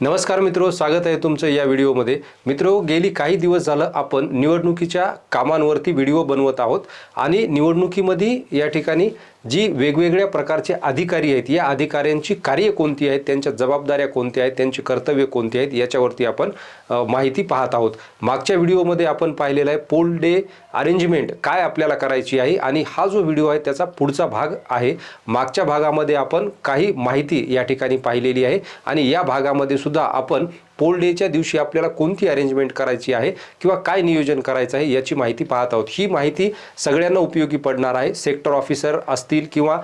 नमस्कार मित्रो स्वागत आहे तुमचं या व्हिडिओमध्ये. मित्रो गेली काही दिवस झालं आपण निवडणुकीच्या कामांवरती व्हिडिओ बनवत आहोत आणि निवडणुकीमध्ये या ठिकाणी जी वेगवेगळ्या प्रकारचे अधिकारी आहेत या अधिकाऱ्यांची कार्य कोणती आहेत त्यांच्या जबाबदाऱ्या कोणत्या आहेत त्यांची कर्तव्य कोणती आहेत याच्यावरती आपण माहिती पाहत आहोत. मागच्या व्हिडिओमध्ये आपण पाहिलेला आहे पोल डे अरेंजमेंट काय आपल्याला करायची आहे आणि हा जो व्हिडिओ आहे त्याचा पुढचा भाग आहे. मागच्या भागामध्ये आपण काही माहिती या ठिकाणी पाहिलेली आहे आणि या भागामध्ये सुद्धा आपण पोल डेच्या दिवशी आपल्याला कोणती अरेंजमेंट करायची आहे किंवा काय नियोजन करायचं आहे याची माहिती पाहत आहोत. ही माहिती सगळ्यांना उपयोगी पडणार आहे. सेक्टर ऑफिसर असतील किंवा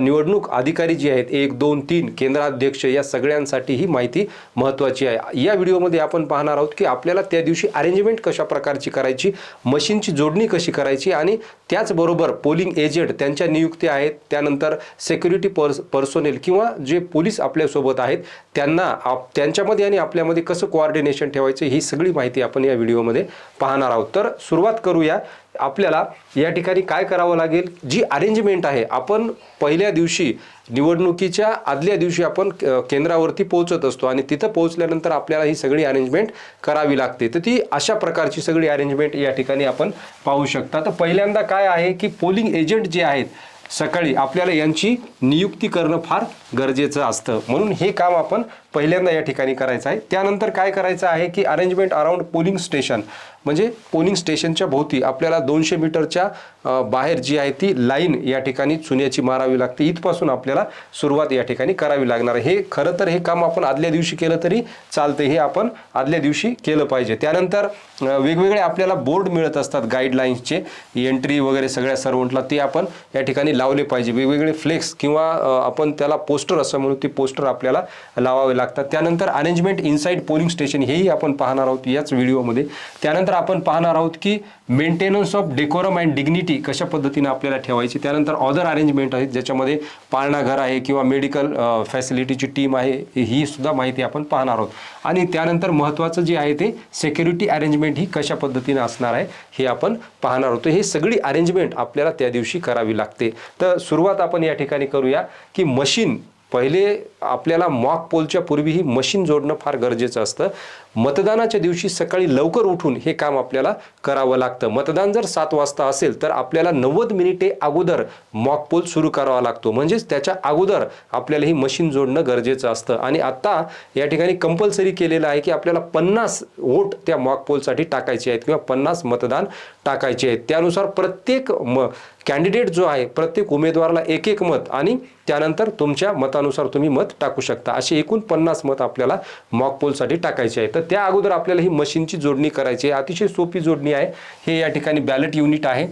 निवडणूक अधिकारी जे आहेत एक दोन तीन केंद्राध्यक्ष या सगळ्यांसाठी ही माहिती महत्त्वाची आहे. या व्हिडिओमध्ये आपण पाहणार आहोत की आपल्याला त्या दिवशी अरेंजमेंट कशा प्रकारची करायची मशीनची जोडणी कशी करायची आणि त्याचबरोबर पोलिंग एजंट त्यांच्या नियुक्त्या आहेत. त्यानंतर सेक्युरिटी पर्स पर्सोनेल किंवा जे पोलीस आपल्यासोबत आहेत त्यांना आप त्यांच्यामध्ये आणि आपल्यामध्ये कसं कोऑर्डिनेशन ठेवायचं ही सगळी माहिती आपण या व्हिडिओमध्ये पाहणार आहोत. तर सुरुवात करूया. आपल्याला या ठिकाणी काय करावं लागेल? जी अरेंजमेंट आहे आपण पहिल्या दिवशी निवडणुकीच्या आदल्या दिवशी आपण केंद्रावरती पोहोचत असतो आणि तिथं पोहोचल्यानंतर आपल्याला ही सगळी अरेंजमेंट करावी लागते. तर ती अशा प्रकारची सगळी अरेंजमेंट या ठिकाणी आपण पाहू शकता. तर पहिल्यांदा काय आहे की पोलिंग एजंट जे आहेत सकाळी आपल्याला यांची नियुक्ती करणं फार गरजेचं असतं. म्हणून हे काम आपण पहिल्यांदा या ठिकाणी करायचं आहे. त्यानंतर काय करायचं आहे की अरेंजमेंट अराउंड पोलिंग स्टेशन म्हणजे पोलिंग स्टेशनच्या भोवती आपल्याला दोनशे मीटरच्या बाहेर जी आहे ती लाईन या ठिकाणी चुन्याची मारावी लागते. इथपासून आपल्याला सुरुवात या ठिकाणी करावी लागणार आहे. हे खरं तर हे काम आपण आदल्या दिवशी केलं तरी चालते हे आपण आदल्या दिवशी केलं पाहिजे. त्यानंतर वेगवेगळे आपल्याला बोर्ड मिळत असतात गाईडलाईन्सचे एंट्री वगैरे सगळ्या सर्वंटला ते आपण या ठिकाणी लावले पाहिजे. वेगवेगळे फ्लेक्स किंवा आपण त्याला पोस्टर असं म्हणू ते पोस्टर आपल्याला लावावे लागतात. त्यानंतर अरेंजमेंट इनसाईड पोलिंग स्टेशन हेही आपण पाहणार आहोत याच व्हिडिओमध्ये. त्यानंतर आपण पाहणार आहोत की maintenance of decorum and dignity कशा पद्धतीने आपल्याला ठेवायची. त्यानंतर ऑदर अरेंजमेंट आहेत ज्याच्यामध्ये पाळणाघर आहे किंवा मेडिकल फॅसिलिटीची टीम आहे ही सुद्धा माहिती आपण पाहणार आहोत. आणि त्यानंतर महत्त्वाचं जे आहे ते सेक्युरिटी अरेंजमेंट ही कशा पद्धतीने असणार आहे हे आपण पाहणार आहोत. हे सगळी अरेंजमेंट आपल्याला त्या दिवशी करावी लागते. तर सुरुवात आपण या ठिकाणी करूया की मशीन पहिले आपल्याला मॉक पोलच्या पूर्वी ही मशीन जोडणं फार गरजेचं असतं. मतदानाच्या दिवशी सकाळी लवकर उठून हे काम आपल्याला करावं लागतं. मतदान जर सात वाजता असेल तर आपल्याला नव्वद मिनिटे अगोदर मॉक पोल सुरू करावा लागतो. म्हणजेच त्याच्या अगोदर आपल्याला ही मशीन जोडणं गरजेचं असतं. आणि आत्ता या ठिकाणी कंपल्सरी केलेलं आहे की आपल्याला पन्नास वोट त्या मॉक पोलसाठी टाकायचे आहेत किंवा पन्नास मतदान टाकायचे आहेत. त्यानुसार प्रत्येक म कॅन्डिडेट जो आहे प्रत्येक उमेदवाराला एक एक मत आणि त्यानंतर तुमच्या मतानुसार तुम्ही मत टाकू शकता. असे एकूण पन्नास मत आपल्याला मॉक पोलसाठी टाकायचे आहे तर त्या अगोदर आपल्याला ही मशीनची जोडणी करायची आहे. अतिशय सोपी जोडणी आहे. हे या ठिकाणी बॅलेट युनिट आहे.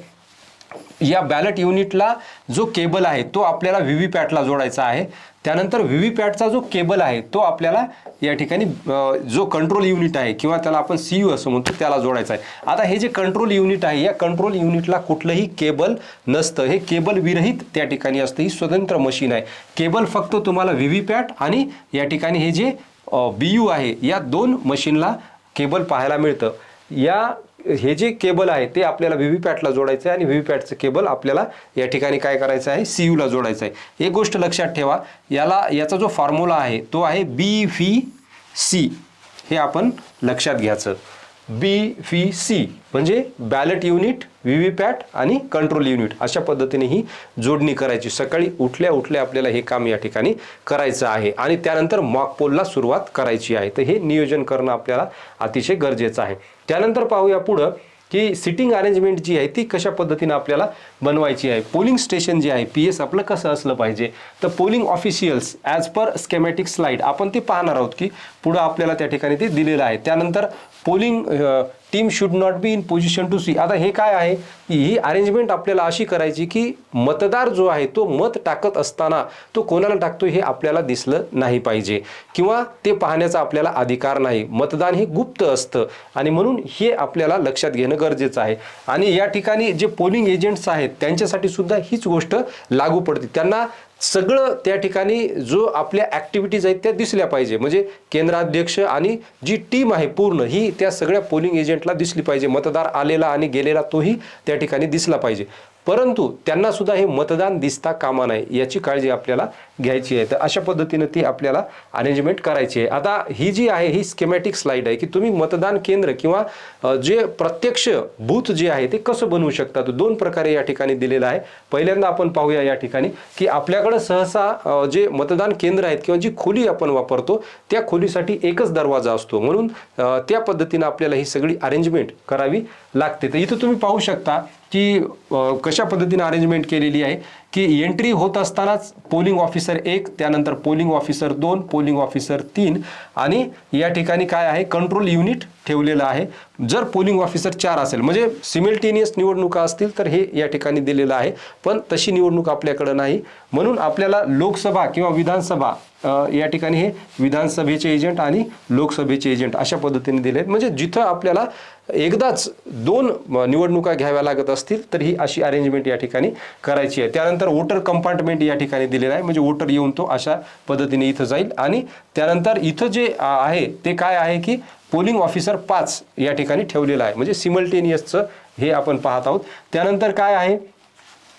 या बॅलेट युनिटला जो केबल आहे तो आपल्याला व्ही व्ही पॅटला जोडायचा आहे. त्यानंतर व्ही व्ही पॅटचा जो केबल आहे तो आपल्याला या ठिकाणी जो कंट्रोल युनिट आहे किंवा त्याला आपण सी यू असं म्हणतो त्याला जोडायचं आहे. आता हे जे कंट्रोल युनिट आहे या कंट्रोल युनिटला कुठलंही केबल नसतं. हे केबल विरहित त्या ठिकाणी असतं. ही स्वतंत्र मशीन आहे. केबल फक्त तुम्हाला व्ही व्ही पॅट आणि या ठिकाणी हे जे बी यू आहे या दोन मशीनला केबल पाहायला मिळतं. या हे जे केबल आहे ते आपल्याला व्ही व्ही पॅटला जोडायचं आहे आणि व्ही व्ही पॅटचं केबल आपल्याला या ठिकाणी काय करायचं आहे? सी यूला जोडायचं आहे एक गोष्ट लक्षात ठेवा याला याचा जो फॉर्म्युला आहे तो आहे बी व्ही सी. हे आपण लक्षात घ्यायचं. बी व्ही सी म्हणजे ballot unit V V PAT आणि कंट्रोल युनिट. अशा पद्धतीने ही जोडणी करायची. सकाळी उठल्या उठल्या आपल्याला हे काम या ठिकाणी करायचं आहे. आणि त्यानंतर मॉक पोलला सुरुवात करायची आहे. तर हे नियोजन करणं आपल्याला अतिशय गरजेचं आहे. त्यानंतर पाहूया पुढं की सिटिंग अरेंजमेंट जी आहे ती कशा पद्धतीनं आपल्याला बनवायची आहे. पोलिंग स्टेशन जे आहे पी एस आपलं कसं असलं पाहिजे? तर polling officials as per schematic slide आपण ते पाहणार आहोत की पुढं आपल्याला त्या ठिकाणी ते दिलेलं आहे. त्यानंतर polling team should not be in position to see आता हे काय आहे? की ही अरेंजमेंट आपल्याला अशी करायची की मतदार जो आहे तो मत टाकत असताना तो कोणाला टाकतो हे आपल्याला दिसलं नाही पाहिजे. किंवा ते पाहण्याचा आपल्याला अधिकार नाही. मतदान हे गुप्त असतं. आणि म्हणून हे आपल्याला लक्षात घेणं गरजेचं आहे. आणि या ठिकाणी जे पोलिंग एजंट्स आहेत त्यांच्यासाठी सुद्धा हीच गोष्ट लागू पडते. त्यांना सगळं त्या ठिकाणी जो आपल्या ॲक्टिव्हिटीज आहेत त्या दिसल्या पाहिजे. म्हणजे केंद्राध्यक्ष आणि जी टीम आहे पूर्ण ही त्या सगळ्या पोलिंग एजंटला दिसली पाहिजे. मतदार आलेला आणि गेलेला तोही त्या ठिकाणी दिसला पाहिजे. परंतु त्यांना सुद्धा हे मतदान दिसता कामा नये याची काळजी आपल्याला घ्यायची आहे. तर अशा पद्धतीनं ती आपल्याला अरेंजमेंट करायची आहे. आता ही जी आहे ही स्केमॅटिक स्लाईड आहे की तुम्ही मतदान केंद्र किंवा जे प्रत्यक्ष बूथ जे आहे ते कसं बनवू शकता? दोन प्रकारे या ठिकाणी दिलेलं आहे. पहिल्यांदा आपण पाहूया या ठिकाणी की आपल्याकडं सहसा जे मतदान केंद्र आहेत किंवा जी खोली आपण वापरतो त्या खोलीसाठी एकच दरवाजा असतो. म्हणून त्या पद्धतीनं आपल्याला ही सगळी अरेंजमेंट करावी लागते. तर इथं तुम्ही पाहू शकता की कशा पद्धतीने अरेंजमेंट केलेली आहे? की एंट्री होत असतानाच पोलिंग ऑफिसर एक त्यानंतर पोलिंग ऑफिसर दोन पोलिंग ऑफिसर तीन आणि या ठिकाणी काय आहे? कंट्रोल युनिट ठेवलेलं आहे. जर पोलिंग ऑफिसर चार असेल म्हणजे सिमिल्टेनियस निवडणुका असतील तर हे या ठिकाणी दिलेलं आहे. पण तशी निवडणूक आपल्याकडं नाही. म्हणून आपल्याला लोकसभा किंवा विधानसभा या ठिकाणी हे विधानसभेचे एजंट आणि लोकसभेचे एजंट अशा पद्धतीने दिले आहेत म्हणजे जिथं आपल्याला एकदाच दोन निवडणुका घ्याव्या लागत असतील तर ही अशी अरेंजमेंट या ठिकाणी करायची आहे. त्यानंतर वोटर कंपार्टमेंट या ठिकाणी दिलेलं आहे. म्हणजे वोटर येऊन तो अशा पद्धतीने इथं जाईल. आणि त्यानंतर इथं जे आहे ते काय आहे की पोलिंग ऑफिसर पाच या ठिकाणी ठेवलेलं आहे. म्हणजे सिमल्टेनियसचं हे आपण पाहत आहोत. त्यानंतर काय आहे?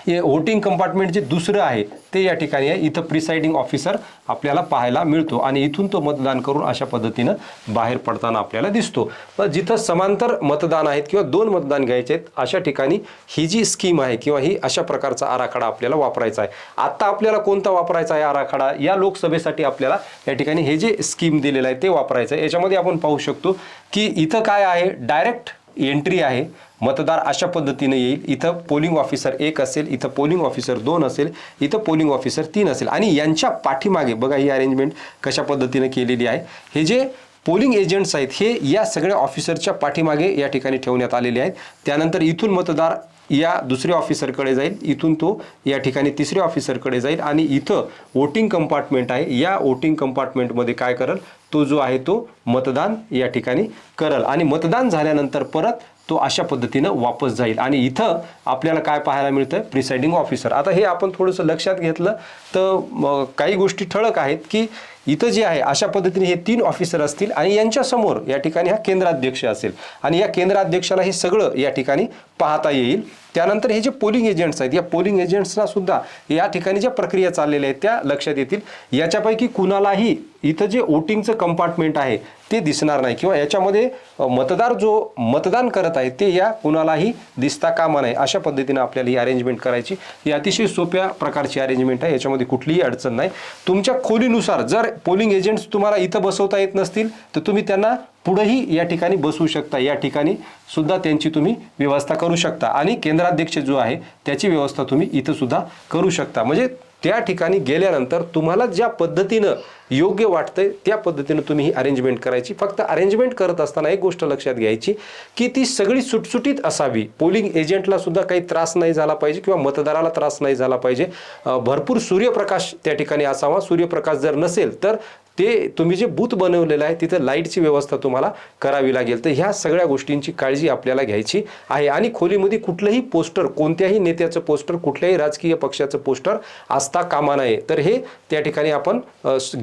हे वोटिंग कंपार्टमेंट जे दुसरं आहे ते या ठिकाणी आहे. इथं प्रिसाइडिंग ऑफिसर आपल्याला पाहायला मिळतो आणि इथून तो मतदान करून अशा पद्धतीनं बाहेर पडताना आपल्याला दिसतो. पण जिथं समांतर मतदान आहेत किंवा दोन मतदान घ्यायचे आहेत अशा ठिकाणी ही जी स्कीम आहे किंवा ही अशा प्रकारचा आराखडा आपल्याला वापरायचा आहे. आत्ता आपल्याला कोणता वापरायचा आहे आराखडा? या लोकसभेसाठी आपल्याला या ठिकाणी हे जे स्कीम दिलेलं आहे ते वापरायचं आहे. याच्यामध्ये आपण पाहू शकतो की इथं काय आहे? डायरेक्ट एंट्री आहे. मतदार अशा पद्धतीने येईल. इथं पोलिंग ऑफिसर एक असेल इथं पोलिंग ऑफिसर दोन असेल इथं पोलिंग ऑफिसर तीन असेल. आणि यांच्या पाठीमागे बघा ही अरेंजमेंट कशा पद्धतीने केलेली आहे. हे जे पोलिंग एजंट्स आहेत हे या सगळ्या ऑफिसरच्या पाठीमागे या ठिकाणी ठेवण्यात आलेले आहेत. त्यानंतर इथून मतदार या दुसऱ्या ऑफिसरकडे जाईल. इथून तो या ठिकाणी तिसऱ्या ऑफिसरकडे जाईल. आणि इथं वोटिंग कंपार्टमेंट आहे. या वोटिंग कंपार्टमेंटमध्ये काय करल? तो जो आहे तो मतदान या ठिकाणी करल. आणि मतदान झाल्यानंतर परत तो अशा पद्धतीनं वापस जाईल. आणि इथं आपल्याला काय पाहायला मिळतं प्रिसाइडिंग ऑफिसर आता हे आपण थोडंसं लक्षात घेतलं तर काही गोष्टी ठळक आहेत की इथं जे आहे अशा पद्धतीने हे तीन ऑफिसर असतील आणि यांच्यासमोर या ठिकाणी हा केंद्राध्यक्ष असेल. आणि या केंद्राध्यक्षाला हे सगळं या ठिकाणी पाहता येईल. त्यानंतर हे जे पोलिंग एजंट्स आहेत या पोलिंग एजंट्सना सुद्धा या ठिकाणी ज्या प्रक्रिया चाललेल्या आहेत त्या लक्षात येतील. याच्यापैकी कुणालाही इथं जे वोटिंगचं कंपार्टमेंट आहे ते दिसणार नाही. किंवा याच्यामध्ये मतदार जो मतदान करत आहे ते या कुणालाही दिसता कामा नाही अशा पद्धतीने आपल्याला ही अरेंजमेंट करायची. ही अतिशय सोप्या प्रकारची अरेंजमेंट आहे. याच्यामध्ये कुठलीही अडचण नाही. तुमच्या खोलीनुसार जर पोलिंग एजंट्स तुम्हाला इथं बसवता येत नसतील तर तुम्ही त्यांना पुढेही या ठिकाणी बसवू शकता. या ठिकाणी सुद्धा त्यांची तुम्ही व्यवस्था करू शकता. आणि केंद्राध्यक्ष जो आहे त्याची व्यवस्था तुम्ही इथं सुद्धा करू शकता. म्हणजे त्या ठिकाणी गेल्यानंतर तुम्हाला ज्या पद्धतीनं योग्य वाटतंय त्या पद्धतीनं तुम्ही ही अरेंजमेंट करायची. फक्त अरेंजमेंट करत असताना एक गोष्ट लक्षात घ्यायची की ती सगळी सुटसुटीत असावी. पोलिंग एजंटला सुद्धा काही त्रास नाही झाला पाहिजे किंवा मतदाराला त्रास नाही झाला पाहिजे. भरपूर सूर्यप्रकाश त्या ठिकाणी असावा. सूर्यप्रकाश जर नसेल तर ते तुम्ही जे बूथ बनवलेलं आहे तिथं लाईटची व्यवस्था तुम्हाला करावी लागेल. तर ह्या सगळ्या गोष्टींची काळजी आपल्याला घ्यायची आहे. आणि खोलीमध्ये कुठलंही पोस्टर कोणत्याही नेत्याचं पोस्टर कुठल्याही राजकीय पक्षाचं पोस्टर असता कामा नये. तर हे त्या ठिकाणी आपण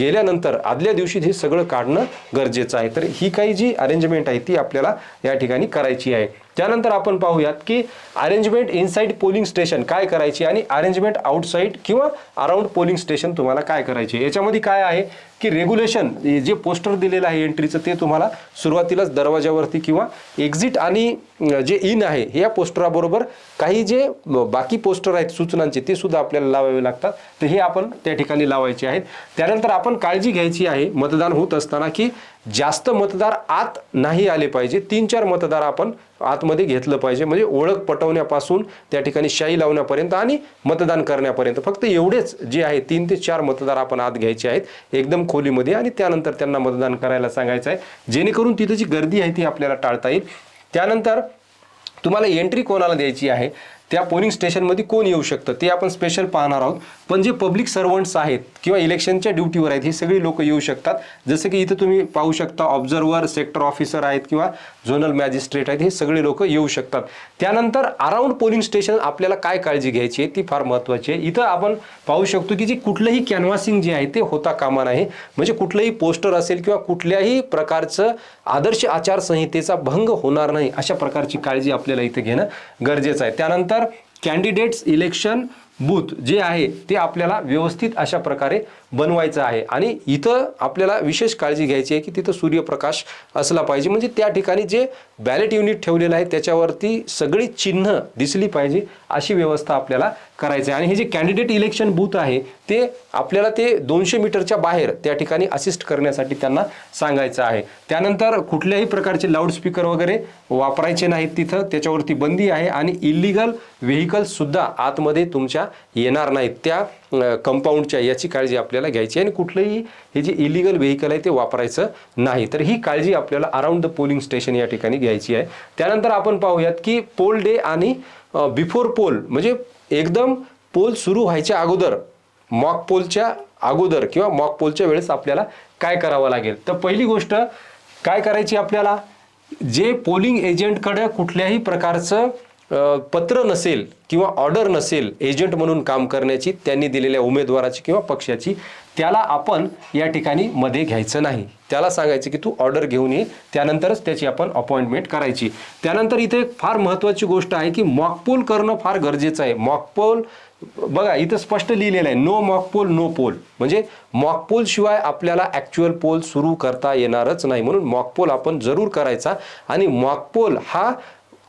गेल्यानंतर आदल्या दिवशी हे सगळं काढणं गरजेचं आहे. तर ही काही जी अरेंजमेंट आहे ती आपल्याला या ठिकाणी करायची आहे. त्यानंतर आपण पाहूयात की अरेंजमेंट इनसाईड पोलिंग स्टेशन काय करायची आणि अरेंजमेंट आउटसाईड किंवा अराउंड पोलिंग स्टेशन तुम्हाला काय करायचे याच्यामध्ये काय आहे? की रेग्युलेशन जे पोस्टर दिलेलं आहे एंट्रीचं ते तुम्हाला सुरुवातीलाच दरवाजावरती किंवा एक्झिट आणि जे इन आहे या पोस्टराबरोबर काही जे बाकी पोस्टर आहेत सूचनांचे ते सुद्धा आपल्याला लावावे लागतात. तर हे आपण त्या ठिकाणी लावायचे आहेत. त्यानंतर आपण काळजी घ्यायची आहे मतदान होत असताना की जास्त मतदार आत नाही आले पाहिजे. तीन चार मतदार आपण आतमध्ये घेतलं पाहिजे. म्हणजे ओळख पटवण्यापासून त्या ठिकाणी शाई लावण्यापर्यंत आणि मतदान करण्यापर्यंत. फक्त एवढेच जे आहे तीन ते चार मतदार आपण आत घ्यायचे आहेत. एकदम खोलीमध्ये आणि त्यानंतर त्यांना मतदान करायला सांगायचं आहे. जेणेकरून तिथं जी गर्दी आहे ती आपल्याला टाळता येईल. त्यानंतर तुम्हाला एंट्री कोणाला द्यायची आहे? त्या पोलिंग स्टेशनमध्ये कोण येऊ शकतं? ते आपण स्पेशल पाहणार आहोत. पण जे पब्लिक सर्वंट्स आहेत किंवा इलेक्शनच्या ड्युटीवर आहेत हे सगळी लोक येऊ शकतात. जसं की इथं तुम्ही पाहू शकता ऑब्झर्वर सेक्टर ऑफिसर आहेत किंवा झोनल मॅजिस्ट्रेट आहेत हे सगळे लोक येऊ शकतात. त्यानंतर अराउंड पोलिंग स्टेशन आपल्याला काय काळजी घ्यायची आहे ती फार महत्त्वाची आहे. इथं आपण पाहू शकतो की जे कुठलंही कॅनव्हासिंग जे आहे ते होता कामा नाही. म्हणजे कुठलंही पोस्टर असेल किंवा कुठल्याही प्रकारचं आदर्श आचारसंहितेचा भंग होणार नाही अशा प्रकारची काळजी आपल्याला इथे घेणं गरजेचं आहे. त्यानंतर कॅन्डिडेट्स इलेक्शन बूथ जे आहे ते आपल्याला व्यवस्थित अशा प्रकारे बनवायचं आहे. आणि इथं आपल्याला विशेष काळजी घ्यायची आहे की तिथं सूर्यप्रकाश असला पाहिजे. म्हणजे त्या ठिकाणी जे बॅलेट युनिट ठेवलेलं आहे त्याच्यावरती सगळी चिन्ह दिसली पाहिजे अशी व्यवस्था आपल्याला करायचं आहे आणि हे जे कॅन्डिडेट इलेक्शन बूथ आहे ते आपल्याला ते दोनशे मीटरच्या बाहेर त्या ठिकाणी असिस्ट करण्यासाठी त्यांना सांगायचं आहे. त्यानंतर कुठल्याही प्रकारचे लाऊडस्पीकर वगैरे वापरायचे नाहीत तिथं त्याच्यावरती बंदी आहे आणि इलिगल व्हेकल्ससुद्धा आतमध्ये तुमच्या येणार नाहीत. त्या कंपाऊंडच्या याची काळजी आपल्याला घ्यायची आहे आणि कुठलंही हे जे इलिगल व्हेकल आहे ते वापरायचं नाही. तर ही काळजी आपल्याला अराउंड द पोलिंग स्टेशन या ठिकाणी घ्यायची आहे. त्यानंतर आपण पाहूयात की पोल डे आणि बिफोर पोल म्हणजे एकदम पोल सुरू व्हायच्या अगोदर मॉक पोलच्या अगोदर किंवा मॉक पोलच्या वेळेस आपल्याला काय करावं लागेल? तर पहिली गोष्ट काय करायची आपल्याला? जे पोलिंग एजंटकडे कुठल्याही प्रकारचं पत्र नसेल किंवा ऑर्डर नसेल एजंट म्हणून काम करण्याची त्यांनी दिलेल्या उमेदवाराची किंवा पक्षाची त्याला आपण या ठिकाणी मध्ये घ्यायचं नाही. त्याला सांगायचं की तू ऑर्डर घेऊन ये त्यानंतरच त्याची आपण अपॉइंटमेंट करायची. त्यानंतर इथे एक फार महत्त्वाची गोष्ट आहे की मॉकपोल करणं फार गरजेचं आहे. मॉकपोल बघा इथं स्पष्ट लिहिलेलं आहे. No mock poll no poll म्हणजे मॉकपोल शिवाय आपल्याला ॲक्च्युअल पोल सुरू करता येणारच नाही. म्हणून मॉकपोल आपण जरूर करायचा. आणि मॉकपोल हा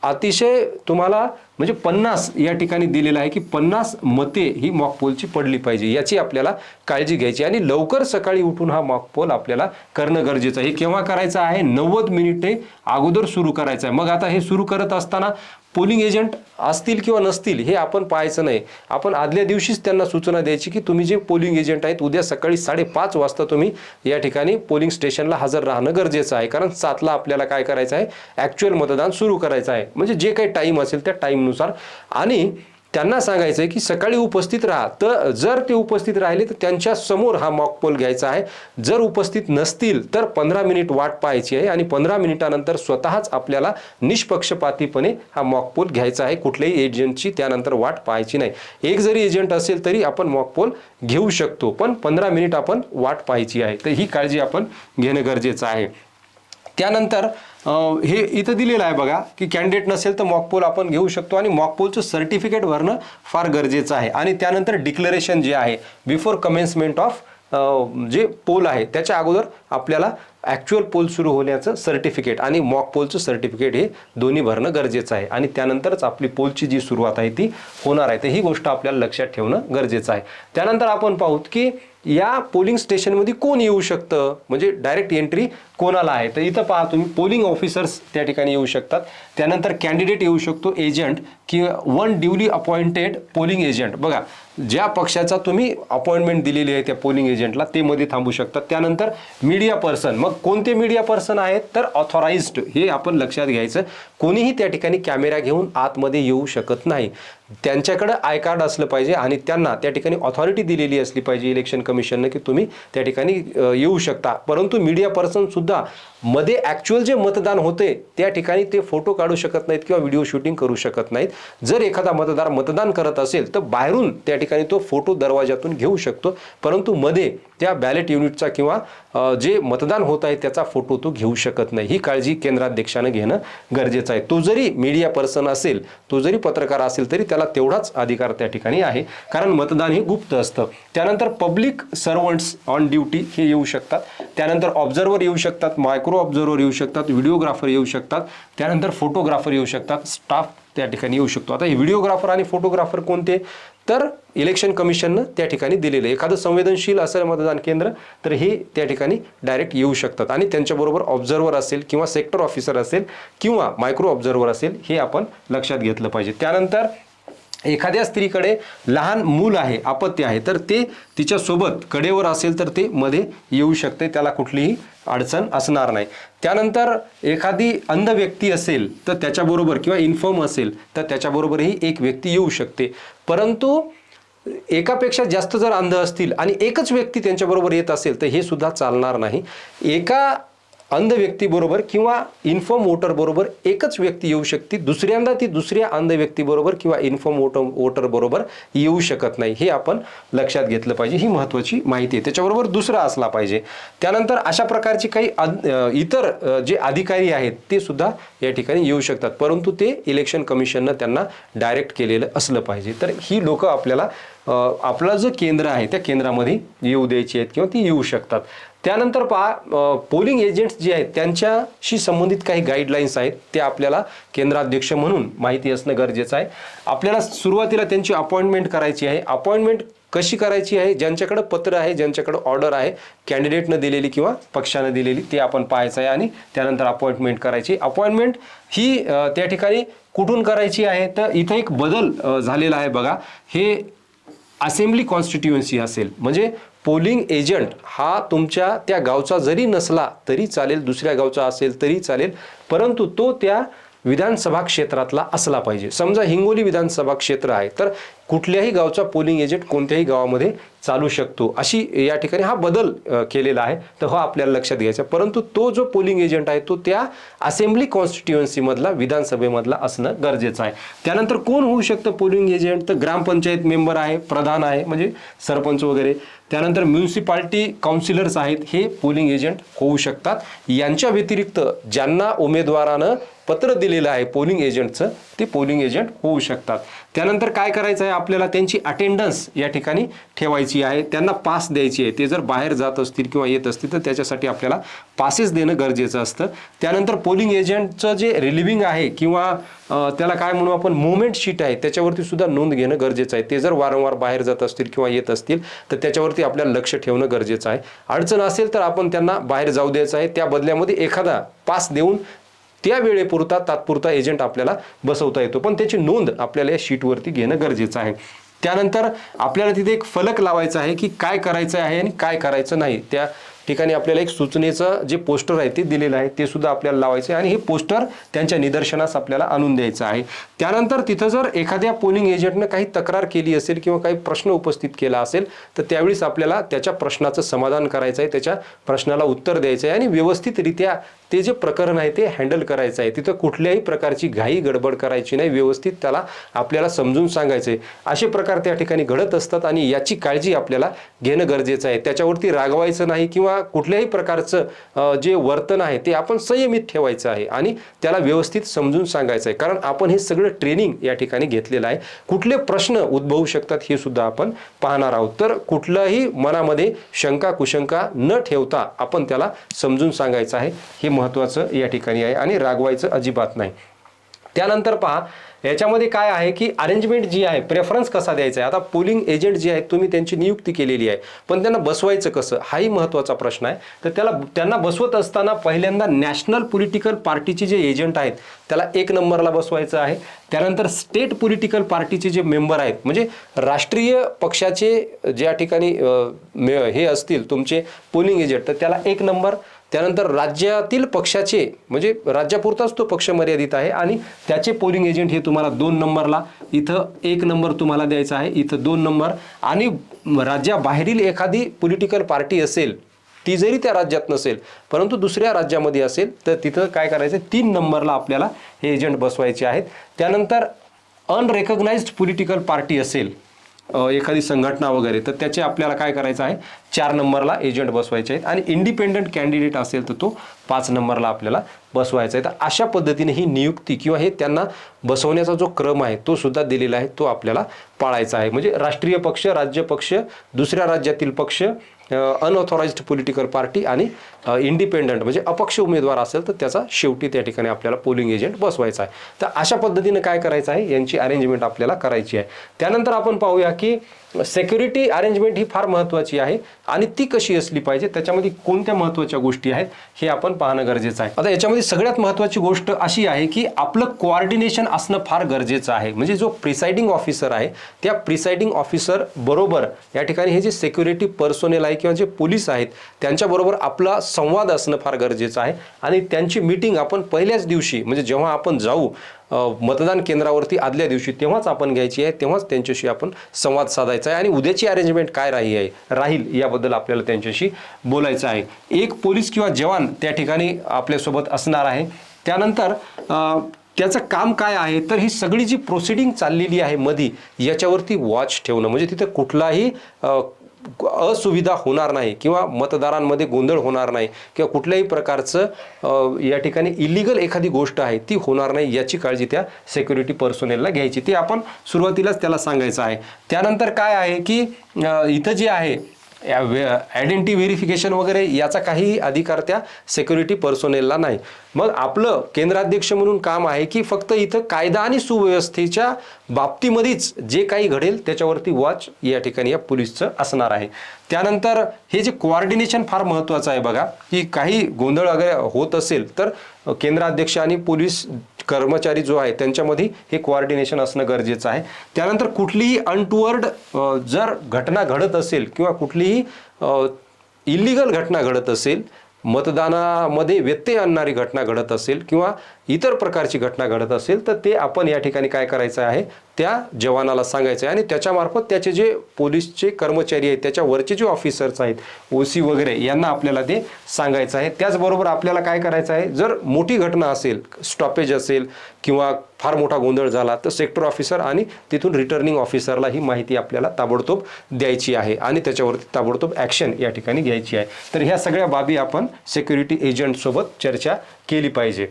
अतिशय तुम्हाला म्हणजे पन्नास या ठिकाणी दिलेलं आहे की पन्नास मते ही मॉकपोलची पडली पाहिजे याची आपल्याला काळजी घ्यायची आणि लवकर सकाळी उठून हा मॉकपोल आपल्याला करणं गरजेचं आहे. हे केव्हा करायचं आहे? नव्वद मिनिटे अगोदर सुरू करायचं आहे. मग आता हे सुरू करत असताना पोलिंग एजंट असतील किंवा नसतील हे आपण पाहायचं नाही. आपण आदल्या दिवशीच त्यांना सूचना द्यायची की तुम्ही जे पोलिंग एजंट आहेत उद्या सकाळी साडेपाच वाजता तुम्ही या ठिकाणी पोलिंग स्टेशनला हजर राहणं गरजेचं आहे. कारण सातला आपल्याला काय करायचं आहे? ॲक्च्युअल मतदान सुरू करायचं आहे. म्हणजे जे काही टाईम असेल त्या टाईमनुसार आणि त्यांना सांगायचं आहे की सकाळी उपस्थित राहा. तर जर ते उपस्थित राहिले तर त्यांच्यासमोर हा मॉक पोल घ्यायचा आहे. जर उपस्थित नसतील तर पंधरा मिनिट वाट पाहायची आहे आणि पंधरा मिनिटानंतर स्वतःच आपल्याला निष्पक्षपातीपणे हा मॉक पोल घ्यायचा आहे. कुठल्याही एजंटची त्यानंतर वाट पाहायची नाही. एक जरी एजंट असेल तरी आपण मॉक पोल घेऊ शकतो पण पंधरा मिनिट आपण वाट पाहायची आहे. तर ही काळजी आपण घेणं गरजेचं आहे. त्यानंतर हे इथं दिलेलं आहे बघा की कॅन्डिडेट नसेल तर मॉकपोल आपण घेऊ शकतो आणि मॉकपोलचं सर्टिफिकेट भरणं फार गरजेचं आहे. आणि त्यानंतर डिक्लेरेशन जे आहे बिफोर कमेन्समेंट ऑफ जे पोल आहे त्याच्या अगोदर आपल्याला ॲक्च्युअल पोल सुरू होण्याचं सर्टिफिकेट आणि मॉक पोलचं सर्टिफिकेट हे दोन्ही भरणं गरजेचं आहे. आणि त्यानंतरच आपली पोलची जी सुरुवात आहे ती होणार आहे. तर ही गोष्ट आपल्याला लक्षात ठेवणं गरजेचं आहे. त्यानंतर आपण पाहूत की या पोलिंग स्टेशनमध्ये कोण येऊ शकतं? म्हणजे डायरेक्ट एंट्री कोणाला आहे? तर इथं पहा तुम्ही पोलिंग ऑफिसर्स त्या ठिकाणी येऊ शकतात. त्यानंतर कॅन्डिडेट येऊ शकतो एजंट किंवा one duly appointed polling agent बघा ज्या पक्षाचा तुम्ही अपॉइंटमेंट दिलेली आहे त्या पोलिंग एजंटला ते मध्ये थांबू शकतात. त्यानंतर मीडिया पर्सन मग कोणते मीडिया पर्सन आहेत? तर ऑथॉराइज्ड हे आपण लक्षात घ्यायचं. कोणीही त्या ठिकाणी कॅमेरा घेऊन आतमध्ये येऊ शकत नाही. त्यांच्याकडं आय कार्ड असलं पाहिजे आणि त्यांना त्या ठिकाणी ऑथॉरिटी दिलेली असली पाहिजे इलेक्शन कमिशननं की तुम्ही त्या ठिकाणी येऊ शकता. परंतु मीडिया पर्सनसुद्धा मध्ये ॲक्च्युअल जे मतदान होते त्या ठिकाणी ते फोटो काढू शकत नाहीत किंवा व्हिडिओ शूटिंग करू शकत नाहीत. जर एखादा मतदार मतदान करत असेल तर बाहेरून त्या ठिकाणी तो फोटो दरवाजातून घेऊ शकतो. परंतु मध्ये त्या बॅलेट युनिटचा किंवा जे मतदान होत आहे त्याचा फोटो तो घेऊ शकत नाही. ही काळजी केंद्राध्यक्षानं घेणं गरजेचं आहे. तो जरी मीडिया पर्सन असेल तो जरी पत्रकार असेल तरी त्याला तेवढाच अधिकार त्या ठिकाणी आहे. कारण मतदान हे गुप्त असतं. त्यानंतर पब्लिक सर्वंट्स ऑन ड्युटी हे येऊ शकतात. त्यानंतर ऑब्झर्वर येऊ शकतात मायक्रो ऑब्झर्वर येऊ शकतात व्हिडिओग्राफर येऊ शकतात त्यानंतर फोटोग्राफर येऊ शकतात स्टाफ त्या ठिकाणी येऊ शकतो. आता हे व्हिडिओग्राफर आणि फोटोग्राफर कोणते? तर इलेक्शन कमिशननं त्या ठिकाणी दिलेलं आहे. एखादं संवेदनशील असेल मतदान केंद्र तर हे त्या ठिकाणी डायरेक्ट येऊ शकतात. आणि त्यांच्याबरोबर ऑब्झर्वर असेल किंवा सेक्टर ऑफिसर असेल किंवा मायक्रो ऑब्झर्वर असेल हे आपण लक्षात घेतलं पाहिजे. त्यानंतर एखाद्या स्त्रीकडे लहान मूल आहे आपत्ती आहे तर ते तिच्यासोबत कडेवर असेल तर ते मध्ये येऊ शकते त्याला कुठलीही अडचण असणार नाही. त्यानंतर एखादी अंध व्यक्ती असेल तर त्याच्याबरोबर किंवा इन्फॉर्म असेल तर त्याच्याबरोबरही एक व्यक्ती येऊ शकते. परंतु एकापेक्षा जास्त जर अंध असतील आणि एकच व्यक्ती त्यांच्याबरोबर येत असेल तर हे सुद्धा चालणार नाही. एका अंध व्यक्तीबरोबर किंवा इन्फॉर्म वोटरबरोबर एकच व्यक्ती येऊ शकते. दुसऱ्यांदा ती दुसऱ्या अंध व्यक्तीबरोबर किंवा इन्फॉर्म वोटर वोटरबरोबर येऊ शकत नाही. हे आपण लक्षात घेतलं पाहिजे. ही महत्त्वाची माहिती आहे. त्याच्याबरोबर दुसरा असला पाहिजे. त्यानंतर अशा प्रकारची काही इतर जे अधिकारी आहेत ते सुद्धा या ठिकाणी येऊ शकतात. परंतु ते इलेक्शन कमिशननं त्यांना डायरेक्ट केलेलं असलं पाहिजे. तर ही लोक आपल्याला आपला जो केंद्र आहे त्या केंद्रामध्ये येऊ द्यायची आहेत किंवा ती येऊ शकतात. त्यानंतर पहा पोलिंग एजंट्स जे आहेत त्यांच्याशी संबंधित काही गाईडलाईन्स आहेत ते आपल्याला केंद्राध्यक्ष म्हणून माहिती असणं गरजेचं आहे. आपल्याला सुरुवातीला त्यांची अपॉइंटमेंट करायची आहे. अपॉइंटमेंट कशी करायची आहे? ज्यांच्याकडं पत्र आहे ज्यांच्याकडं ऑर्डर आहे कॅन्डिडेटनं दिलेली किंवा पक्षानं दिलेली ते आपण पाहायचं आहे आणि त्यानंतर अपॉइंटमेंट करायची. अपॉइंटमेंट ही त्या ठिकाणी कुठून करायची आहे? तर इथं एक बदल झालेला आहे बघा. हे असेंब्ली कॉन्स्टिट्युएन्सी असेल. म्हणजे पोलिंग एजंट हा तुमच्या त्या गावचा जरी नसला तरी चालेल दुसऱ्या गावचा असेल तरी चालेल परंतु तो त्या विधानसभा क्षेत्रातला असला पाहिजे. समजा हिंगोली विधानसभा क्षेत्र आहे तर कुठल्याही गावचा पोलिंग एजंट कोणत्याही गावामध्ये चालू शकतो. अशी या ठिकाणी हा बदल केलेला आहे. तर हा आपल्याला लक्षात घ्यायचा आहे. परंतु तो जो पोलिंग एजंट आहे तो त्या असेंब्ली कॉन्स्टिट्युएन्सीमधला विधानसभेमधला असणं गरजेचं आहे. त्यानंतर कोण होऊ शकतं पोलिंग एजंट तर ग्रामपंचायत मेंबर आहे प्रधान आहे म्हणजे सरपंच वगैरे. त्यानंतर म्युन्सिपाल्टी काउन्सिलर्स आहेत हे पोलिंग एजंट होऊ शकतात. यांच्या व्यतिरिक्त ज्यांना उमेदवारानं पत्र दिलेलं आहे पोलिंग एजंटचं ते पोलिंग एजंट होऊ शकतात. त्यानंतर काय करायचं आहे? आपल्याला त्यांची अटेंडन्स या ठिकाणी ठेवायची आहे. त्यांना पास द्यायची आहे. ते जर बाहेर जात असतील किंवा येत असतील तर त्याच्यासाठी आपल्याला पासेस देणं गरजेचं असतं. त्यानंतर पोलिंग एजंटचं जे रिलिव्हिंग आहे किंवा त्याला काय म्हणू आपण मुवमेंट शीट आहे त्याच्यावरती सुद्धा नोंद घेणं गरजेचं आहे. ते जर वारंवार बाहेर जात असतील किंवा येत असतील तर त्याच्यावरती आपल्याला लक्ष ठेवणं गरजेचं आहे. अडचण असेल तर आपण त्यांना बाहेर जाऊ द्यायचं आहे. त्या बदल्यामध्ये एखादा पास देऊन त्या वेळेपुरता तात्पुरता एजंट आपल्याला बसवता येतो. पण त्याची नोंद आपल्याला या शीटवरती घेणं गरजेचं आहे. त्यानंतर आपल्याला तिथे एक फलक लावायचा आहे की काय करायचं आहे आणि काय करायचं नाही. त्या ठिकाणी आपल्याला एक सूचनेचं जे पोस्टर आहे ते दिलेलं आहे ते सुद्धा आपल्याला लावायचं आहे आणि हे पोस्टर त्यांच्या निदर्शनास आपल्याला आणून द्यायचं आहे. त्यानंतर तिथं जर एखाद्या पोलिंग एजंटनं काही तक्रार केली असेल किंवा काही प्रश्न उपस्थित केला असेल तर त्यावेळेस आपल्याला त्याच्या प्रश्नाचं समाधान करायचं आहे त्याच्या प्रश्नाला उत्तर द्यायचं आहे आणि व्यवस्थितरित्या ते जे प्रकरण आहे ते हँडल करायचं आहे. तिथं कुठल्याही प्रकारची घाई गडबड करायची नाही व्यवस्थित त्याला आपल्याला समजून सांगायचं आहे. असे प्रकार त्या ठिकाणी घडत असतात आणि याची काळजी आपल्याला घेणं गरजेचं आहे. त्याच्यावरती रागवायचं नाही किंवा कुठल्याही प्रकारचं जे वर्तन आहे ते आपण संयमित ठेवायचं आहे आणि त्याला व्यवस्थित समजून सांगायचं आहे. कारण आपण हे सगळं ट्रेनिंग या ठिकाणी घेतलेलं आहे. कुठले प्रश्न उद्भवू शकतात हे सुद्धा आपण पाहणार आहोत. तर कुठलाही मनामध्ये शंका कुशंका न ठेवता आपण त्याला समजून सांगायचं आहे. हे महत्त्वाचं या ठिकाणी आहे आणि रागवायचं अजिबात नाही. त्यानंतर पहा याच्यामध्ये काय आहे की अरेंजमेंट जी आहे प्रेफरन्स कसा द्यायचा आहे? आता पोलिंग एजंट जे आहेत तुम्ही त्यांची नियुक्ती केलेली आहे. पण त्यांना बसवायचं कसं? हाही महत्त्वाचा प्रश्न आहे. तर त्याला त्यांना बसवत असताना पहिल्यांदा नॅशनल पॉलिटिकल पार्टीचे जे एजंट आहेत त्याला एक नंबरला बसवायचं आहे. त्यानंतर स्टेट पॉलिटिकल पार्टीचे जे मेंबर आहेत म्हणजे राष्ट्रीय पक्षाचे ज्या ठिकाणी मे- हे असतील तुमचे पोलिंग एजंट तर त्याला एक नंबर त्यानंतर राज्यातील पक्षाचे म्हणजे राज्यापुरताच तो पक्ष मर्यादित आहे आणि त्याचे पोलिंग एजंट हे तुम्हाला दोन नंबरला इथं एक नंबर तुम्हाला द्यायचा आहे इथं दोन नंबर. आणि राज्याबाहेरील एखादी पॉलिटिकल पार्टी असेल ती जरी त्या राज्यात नसेल परंतु दुसऱ्या राज्यामध्ये असेल तर तिथं काय करायचं तीन नंबरला आपल्याला हे एजंट बसवायचे आहेत. त्यानंतर अनरेकग्नाइज्ड पॉलिटिकल पार्टी असेल एखादी संघटना वगैरे तर त्याचे आपल्याला काय करायचं आहे? चार नंबरला एजंट बसवायचे आहेत आणि इंडिपेंडंट कॅन्डिडेट असेल तर तो पाच नंबरला आपल्याला बसवायचा आहे. तर अशा पद्धतीने ही नियुक्ती किंवा हे त्यांना बसवण्याचा जो क्रम आहे तो सुद्धा दिलेला आहे तो आपल्याला पाळायचा आहे. म्हणजे राष्ट्रीय पक्ष राज्य पक्ष दुसऱ्या राज्यातील पक्ष अनऑथॉराइज्ड पॉलिटिकल पार्टी आणि इंडिपेंडंट म्हणजे अपक्ष उमेदवार असेल तर त्याचा शेवटी त्या ठिकाणी आपल्याला पोलिंग एजंट बसवायचा आहे. तर अशा पद्धतीने काय करायचं आहे? यांची अरेंजमेंट आपल्याला करायची आहे. त्यानंतर आपण पाहूया की सेक्युरिटी अरेंजमेंट ही फार महत्त्वाची आहे आणि ती कशी असली पाहिजे त्याच्यामध्ये कोणत्या महत्त्वाच्या गोष्टी आहेत हे आपण पाहणं गरजेचं आहे. आता याच्यामध्ये सगळ्यात महत्त्वाची गोष्ट अशी आहे की आपलं कोऑर्डिनेशन असणं फार गरजेचं आहे. म्हणजे जो प्रिसाइडिंग ऑफिसर आहे त्या प्रिसाइडिंग ऑफिसर बरोबर या ठिकाणी हे जे सेक्युरिटी पर्सोनेल आहे किंवा जे पोलीस आहेत त्यांच्याबरोबर आपला संवाद असणं फार गरजेचं आहे. आणि त्यांची मीटिंग आपण पहिल्याच दिवशी म्हणजे जेव्हा आपण जाऊ मतदान केंद्रावरती आदल्या दिवशी तेव्हाच आपण घ्यायची आहे तेव्हाच त्यांच्याशी आपण संवाद साधायचा आहे. आणि उद्याची अरेंजमेंट काय राही आहे राहील याबद्दल आपल्याला त्यांच्याशी बोलायचं आहे. एक पोलीस किंवा जवान त्या ठिकाणी आपल्यासोबत असणार आहे. त्यानंतर त्याचं काम काय आहे तर ही सगळी जी प्रोसिडिंग चाललेली आहे मधी याच्यावरती वॉच ठेवणं. म्हणजे तिथं कुठलाही असुविधा होणार नाही किंवा मतदारांमध्ये गोंधळ होणार नाही किंवा कुठल्याही प्रकारचं या ठिकाणी इलिगल एखादी गोष्ट आहे ती होणार नाही याची काळजी त्या सेक्युरिटी पर्सोनेलला घ्यायची. ती आपण सुरुवातीलाच त्याला सांगायचं आहे. त्यानंतर काय आहे की इथं जे आहे आयडेंटिटी व्हेरिफिकेशन वगैरे याचा काही अधिकार त्या सेक्युरिटी पर्सोनेलला नाही. मग आपलं केंद्राध्यक्ष म्हणून काम आहे की फक्त इथं कायदा आणि सुव्यवस्थेच्या बाबतीमध्येच जे काही घडेल त्याच्यावरती वॉच या ठिकाणी या पोलीसचं असणार आहे. त्यानंतर हे जे कोऑर्डिनेशन फार महत्त्वाचं आहे बघा की काही गोंधळ वगैरे होत असेल तर केंद्राध्यक्ष आणि पोलीस कर्मचारी जो आहे त्यांच्यामध्ये हे कोऑर्डिनेशन असणं गरजेचं आहे. त्यानंतर कुठलीही अनटुवर्ड जर घटना घडत असेल किंवा कुठलीही इलिगल घटना घडत असेल मतदानामध्ये व्यत्यय आणणारी घटना घडत असेल किंवा इतर प्रकारची घटना घडत असेल तर ते आपण या ठिकाणी काय करायचं आहे? त्या जवानाला सांगायचं आहे. आणि त्याच्यामार्फत त्याचे जे पोलीसचे कर्मचारी आहेत त्याच्यावरचे जे ऑफिसर्स आहेत ओ सी वगैरे यांना आपल्याला ते सांगायचं आहे. त्याचबरोबर आपल्याला काय करायचं आहे? जर मोठी घटना असेल स्टॉपेज असेल किंवा फार मोठा गोंधळ झाला तर सेक्टर ऑफिसर आणि तिथून रिटर्निंग ऑफिसरला ही माहिती आपल्याला ताबडतोब द्यायची आहे आणि त्याच्यावरती ताबडतोब ॲक्शन या ठिकाणी घ्यायची आहे. तर ह्या सगळ्या बाबी आपण सेक्युरिटी एजंटसोबत चर्चा केली पाहिजे.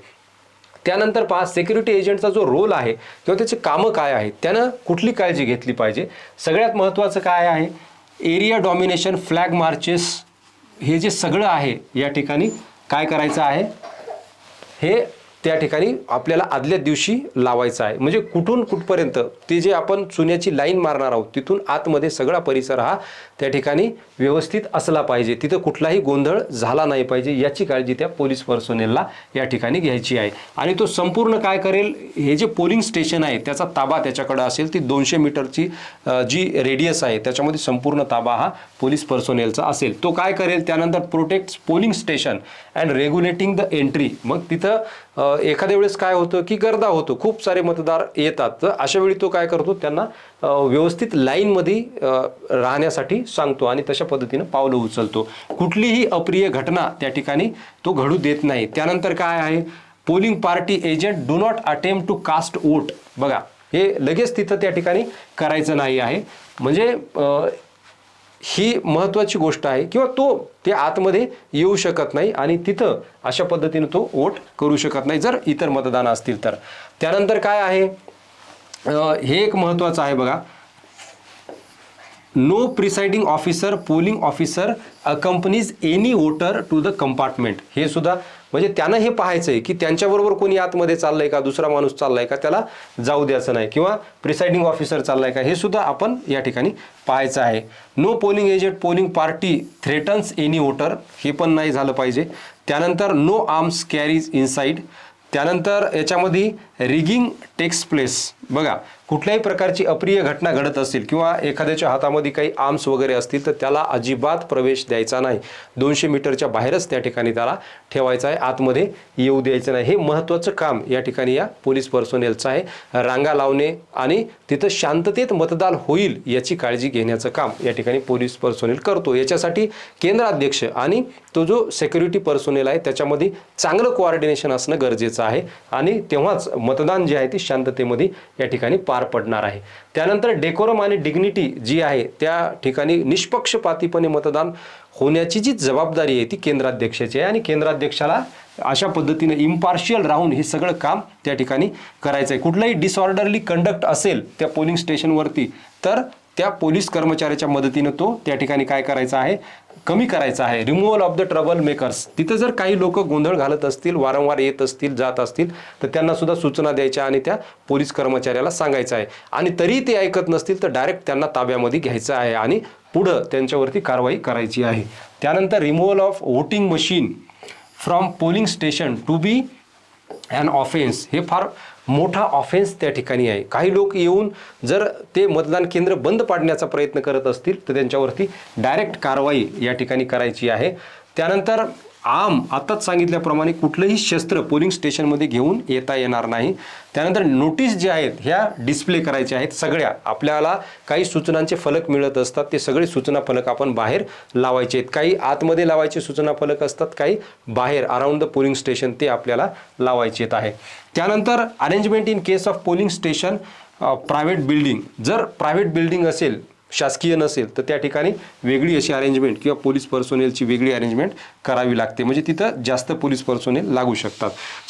त्यानंतर पहा सिक्युरिटी एजंटचा जो रोल आहे किंवा त्याची कामं काय आहेत त्यानं कुठली काळजी घेतली पाहिजे? सगळ्यात महत्त्वाचं काय आहे? एरिया डॉमिनेशन फ्लॅग मार्चेस हे जे सगळं आहे या ठिकाणी काय करायचं आहे? हे त्या ठिकाणी आपल्याला आदल्या दिवशी लावायचं आहे. म्हणजे कुठून कुठपर्यंत ते जे आपण चुन्याची लाईन मारणार आहोत तिथून आतमध्ये सगळा परिसर हा त्या ठिकाणी व्यवस्थित असला पाहिजे. तिथं कुठलाही गोंधळ झाला नाही पाहिजे याची काळजी त्या पोलीस पर्सोनेलला या ठिकाणी घ्यायची आहे. आणि तो संपूर्ण काय करेल हे जे पोलिंग स्टेशन आहे त्याचा ताबा त्याच्याकडे असेल ती दोनशे मीटरची जी रेडियस आहे त्याच्यामध्ये संपूर्ण ताबा हा पोलीस पर्सोनेलचा असेल. तो काय करेल त्यानंतर protect polling station and regulating the entry. मग तिथं एखाद्या वेळेस काय होतं की गर्दा होतो खूप सारे मतदार येतात. तर अशा वेळी तो काय करतो त्यांना व्यवस्थित लाईनमध्ये राहण्यासाठी सांगतो आणि तशा पद्धतीनं पावलं उचलतो. कुठलीही अप्रिय घटना त्या ठिकाणी तो घडू देत नाही. त्यानंतर काय आहे? Polling party agent do not attempt to cast vote बघा हे लगेच तिथं त्या ठिकाणी करायचं नाही आहे. म्हणजे ही महत्त्वाची गोष्ट आहे किंवा तो ते आतमध्ये येऊ शकत नाही आणि तिथं अशा पद्धतीनं तो वोट करू शकत नाही जर इतर मतदान असतील तर. त्यानंतर काय आहे? हे एक महत्त्वाचं आहे बघा. No presiding officer polling officer accompanies any voter to the compartment हे सुद्धा म्हणजे त्यानं हे पाहायचं आहे की त्यांच्याबरोबर कोणी आतमध्ये चाललंय का दुसरा माणूस चाललाय का त्याला जाऊ द्यायचं नाही किंवा प्रिसाइडिंग ऑफिसर चाललाय का हे सुद्धा आपण या ठिकाणी पाहायचं आहे. No polling agent polling party threatens any voter हे पण नाही झालं पाहिजे. त्यानंतर नो आर्म्स कॅरीज इनसाईड त्यानंतर याच्यामध्ये रिगिंग टेक्स प्लेस बघा कुठल्याही प्रकारची अप्रिय घटना घडत असतील किंवा एखाद्याच्या हातामध्ये काही आर्म्स वगैरे असतील तर त्याला अजिबात प्रवेश द्यायचा नाही. दोनशे मीटरच्या बाहेरच त्या ठिकाणी त्याला ठेवायचा आहे आतमध्ये येऊ द्यायचं नाही. हे महत्त्वाचं काम या ठिकाणी या पोलीस पर्सोनेलचं आहे. रांगा लावणे आणि तिथं शांततेत मतदान होईल याची काळजी घेण्याचं काम या ठिकाणी पोलीस पर्सोनेल करतो. याच्यासाठी केंद्राध्यक्ष आणि तो जो सेक्युरिटी पर्सोनेल आहे त्याच्यामध्ये चांगलं कोऑर्डिनेशन असणं गरजेचं आहे. आणि तेव्हाच मतदान जे आहे ते शांततेमध्ये या ठिकाणी पार पडणार आहे. त्यानंतर डेकोरम आणि डिग्निटी जी आहे त्या ठिकाणी निष्पक्षपातीपणे मतदान होण्याची जी जबाबदारी आहे ती केंद्राध्यक्षाची आहे. आणि केंद्राध्यक्षाला अशा पद्धतीने इम्पार्शियल राहून हे सगळं काम त्या ठिकाणी करायचं आहे कुठलाही डिसऑर्डरली कंडक्ट असेल त्या पोलिंग स्टेशनवरती तर त्या पोलीस कर्मचाऱ्याच्या मदतीनं तो त्या ठिकाणी काय करायचा आहे? कमी करायचा आहे. Removal of the trouble makers तिथं जर काही लोक गोंधळ घालत असतील वारंवार येत असतील जात असतील तर त्यांना सुद्धा सूचना द्यायच्या आणि त्या पोलीस कर्मचाऱ्याला सांगायचं आहे. आणि तरी ते ऐकत नसतील तर डायरेक्ट त्यांना ताब्यामध्ये घ्यायचं आहे आणि पुढं त्यांच्यावरती कारवाई करायची आहे. त्यानंतर removal of voting machine from polling station to be and offence हे फार मोठा ऑफेन्स त्या ठिकाणी आहे. काही लोक येऊन जर ते मतदान केंद्र बंद पाडण्याचा प्रयत्न करत असतील तर त्यांच्यावरती डायरेक्ट कारवाई या ठिकाणी करायची आहे. त्यानंतर आम आताच सांगितल्याप्रमाणे कुठलंही शस्त्र पोलिंग स्टेशनमध्ये घेऊन येता येणार नाही. त्यानंतर नोटीस जे आहेत ह्या डिस्प्ले करायच्या आहेत सगळ्या. आपल्याला काही सूचनांचे फलक मिळत असतात ते सगळे सूचना फलक आपण बाहेर लावायचे आहेत. काही आतमध्ये लावायचे सूचना फलक असतात काही बाहेर अराउंड द पोलिंग स्टेशन ते आपल्याला लावायचे आहेत आहे. त्यानंतर arrangement in case of polling station private building जर प्रायव्हेट बिल्डिंग असेल शासकीय नसेल तर त्या ठिकाणी वेगळी अशी अरेंजमेंट किंवा पोलीस पर्सोनेलची वेगळी अरेंजमेंट करावी लागते. म्हणजे तिथं जास्त पोलीस पर्सोनेल लागू शकतात.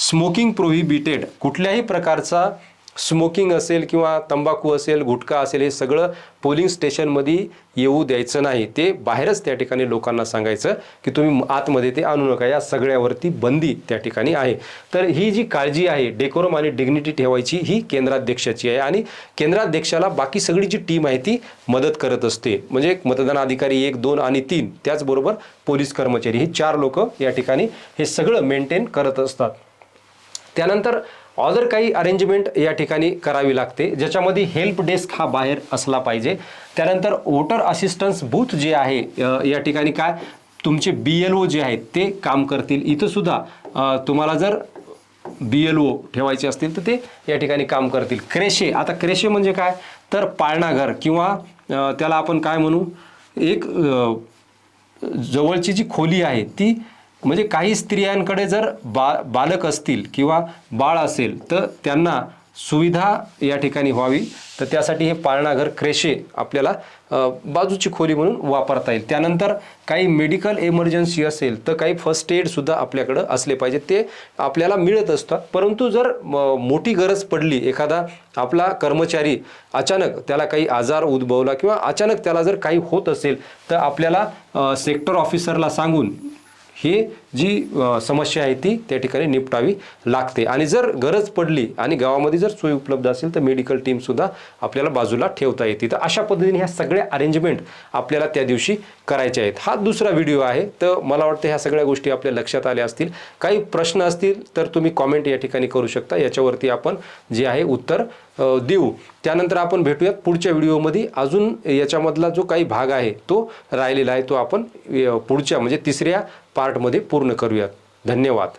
स्मोकिंग प्रोहिबिटेड कुठल्याही प्रकारचा स्मोकिंग असेल किंवा तंबाखू असेल गुटखा असेल हे सगळं पोलिंग स्टेशनमध्ये येऊ द्यायचं नाही. ते बाहेरच त्या ठिकाणी लोकांना सांगायचं की तुम्ही आतमध्ये ते आणू नका. या सगळ्यावरती बंदी त्या ठिकाणी आहे. तर ही जी काळजी आहे डेकोरम आणि डिग्निटी ठेवायची ही केंद्राध्यक्षाची आहे आणि केंद्राध्यक्षाला बाकी सगळी जी टीम आहे ती मदत करत असते. म्हणजे एक मतदान अधिकारी एक दोन आणि तीन त्याचबरोबर पोलीस कर्मचारी हे चार लोक या ठिकाणी हे सगळं मेंटेन करत असतात. त्यानंतर ऑदर काही अरेंजमेंट या ठिकाणी करावी लागते ज्याच्यामध्ये हेल्प डेस्क हा बाहेर असला पाहिजे. त्यानंतर वोटर असिस्टन्स बूथ जे आहे या ठिकाणी काय तुमचे बी एल ओ जे आहेत ते काम करतील. इथंसुद्धा तुम्हाला जर बी एल ओ ठेवायचे असतील तर ते या ठिकाणी काम करतील. क्रेशे आता क्रेशे म्हणजे काय? तर पाळणाघर किंवा त्याला आपण काय म्हणू? एक जवळची जी खोली आहे ती म्हणजे काही स्त्रियांकडे जर बा बालक असतील किंवा बाळ असेल तर त्यांना सुविधा या ठिकाणी व्हावी. तर त्यासाठी हे पाळणाघर क्रेशे आपल्याला बाजूची खोली म्हणून वापरता येईल. त्यानंतर काही मेडिकल इमर्जन्सी असेल तर काही फर्स्ट एडसुद्धा आपल्याकडं असले पाहिजे. ते आपल्याला मिळत असतात. परंतु जर म- मोठी गरज पडली एखादा आपला कर्मचारी अचानक त्याला काही आजार उद्भवला किंवा अचानक त्याला जर काही होत असेल तर आपल्याला सेक्टर ऑफिसरला सांगून ही जी समस्या आहे ती त्या ठिकाणी निपटावी लागते. आणि जर गरज पडली आणि गावामध्ये जर सोय उपलब्ध असेल तर मेडिकल टीमसुद्धा आपल्याला बाजूला ठेवता येते. तर अशा पद्धतीने ह्या सगळ्या अरेंजमेंट आपल्याला त्या दिवशी करायच्या आहेत. हा दुसरा व्हिडिओ आहे. तर मला वाटतं ह्या सगळ्या गोष्टी आपल्या लक्षात आल्या असतील. काही प्रश्न असतील तर तुम्ही कॉमेंट या ठिकाणी करू शकता. याच्यावरती आपण जे आहे उत्तर देऊ. त्यानंतर आपण भेटूयात पुढच्या व्हिडिओमध्ये अजून याच्यामधला जो काही भाग आहे तो राहिलेला आहे. तो आपण पुढच्या म्हणजे तिसऱ्या पार्टमध्ये पूर्ण करूयात. धन्यवाद.